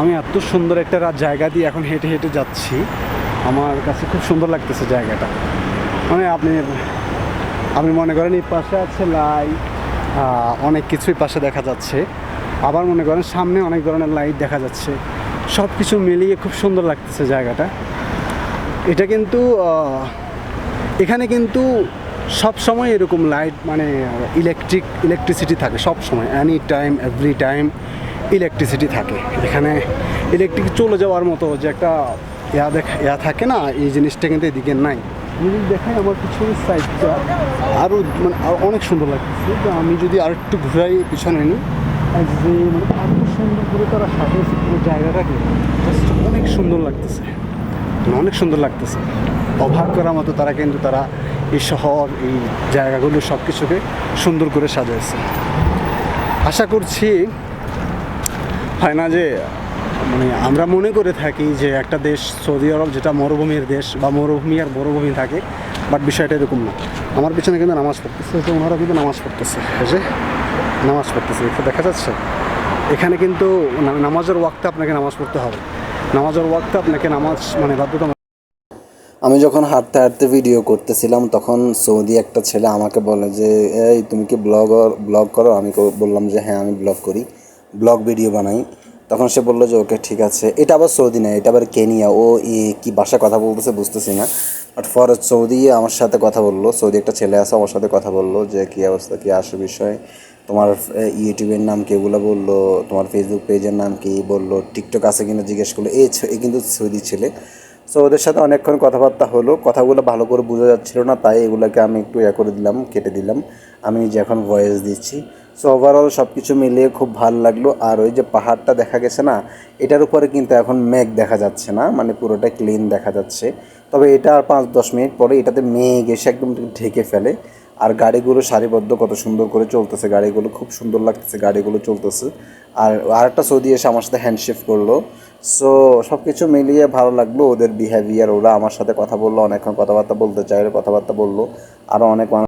আমি এত সুন্দর একটা রাত জায়গা দিয়ে এখন হেঁটে হেঁটে যাচ্ছি। আমার কাছে খুব সুন্দর লাগতেছে জায়গাটা। মানে আপনি আপনি মনে করেন এই পাশে আছে লাইট অনেক কিছুই পাশে দেখা যাচ্ছে। আবার মনে করেন সামনে অনেক ধরনের লাইট দেখা যাচ্ছে। সব কিছু মিলিয়ে খুব সুন্দর লাগতেছে জায়গাটা। এটা কিন্তু এখানে কিন্তু সব সময় এরকম লাইট মানে ইলেকট্রিক ইলেকট্রিসিটি থাকে সব সময় any time every time electricity থাকে। এখানে ইলেকট্রিক চলে যাওয়ার মতো যে একটা ইয়া দেখা ইয়া থাকে না এই জিনিসটা কিন্তু এদিকে নাই। আমি যদি দেখাই আমার পিছনের সাইডটা আরও মানে অনেক সুন্দর লাগতেছে। তো আমি যদি আর একটু ঘুরাই পিছনে নিই। যে মানে এত সুন্দর করে তারা সাজিয়েছে পুরো জায়গাটাকে। Just অনেক সুন্দর লাগতেছে। মানে অনেক সুন্দর লাগতেছে। অবাক করার মতো তারা কিন্তু তারা এই শহর এই জায়গাগুলো সব কিছুকে সুন্দর করে সাজিয়েছে আশা করছি হয় না যে মানে আমরা মনে করে থাকি যে একটা দেশ সৌদি আরব যেটা মরুভূমির দেশ বা মরুভূমি আর মরুভূমি থাকে বাট বিষয়টা এরকম না। আমার পিছনে কিন্তু নামাজ পড়তেছে, তো ওনারা কিন্তু নামাজ পড়তেছে। যে, নামাজ পড়তেছে, একটু দেখা যাচ্ছে? এখানে কিন্তু নামাজের ওয়াক্তে আপনাকে নামাজ পড়তে হবে। নামাজের ওয়াক্তে আপনাকে নামাজ মানে বাধ্যতা আমি যখন হাঁটতে হাঁটতে ভিডিও করতেছিলাম, তখন সৌদি একটা ছেলে আমাকে বলে যে, এই, তুমি কি ব্লগর ব্লগ করো? আমি বললাম যে হ্যাঁ আমি ব্লগ করি। ব্লগ ভিডিও বানাই। তখন সে বলল যে, ওকে, ঠিক আছে। এটা আবার সৌদি না, এটা আবার কেনিয়া। ও কি ভাষা কথা বলতেছে বুঝতেছি না। বাট ফর সৌদি, আমার সাথে কথা বলল। সৌদি একটা ছেলে আছে, আমার সাথে কথা বলল যে, কী অবস্থা? কী আসে বিষয়? তোমার ইউটিউবের নাম কি এগুলো বলল? তোমার ফেসবুক পেজের নাম কি বলল? টিকটক আছে কিনা জিজ্ঞেস করল। এই কিন্তু সৌদি ছেলে। সো ওদের সাথে অনেকক্ষণ কথাবার্তা হলো। কথাগুলো ভালো করে বোঝা যাচ্ছিল না, তাই এগুলোকে আমি একটু ইয়ে করে দিলাম, কেটে দিলাম। আমি যে এখন ভয়েস দিচ্ছি। সো ওভারঅল সব কিছু মিলিয়ে খুব ভালো লাগল। আর ওই যে পাহাড়টা দেখা গেছে না, এটার উপরে কিন্তু এখন মেঘ দেখা যাচ্ছে না মানে পুরোটা ক্লিন দেখা যাচ্ছে। তবে এটা আর পাঁচ দশ মিনিট পরে এটাতে মেঘ এসে একদম ঢেকে ফেলে। আর গাড়িগুলো সারিবদ্ধ কত সুন্দর করে চলতেছে, গাড়িগুলো খুব সুন্দর লাগতেছে, গাড়িগুলো চলতেছে। আর আরেকটা সৌদি এসে আমার সাথে হ্যান্ডশেক করল। সো সব কিছু মিলিয়ে ভালো লাগল ওদের বিহেভিয়ার ওরা আমার সাথে কথা বলল, অনেকক্ষণ কথাবার্তা বলতে চাইলে, কথাবার্তা বলল আরও অনেক মানুষ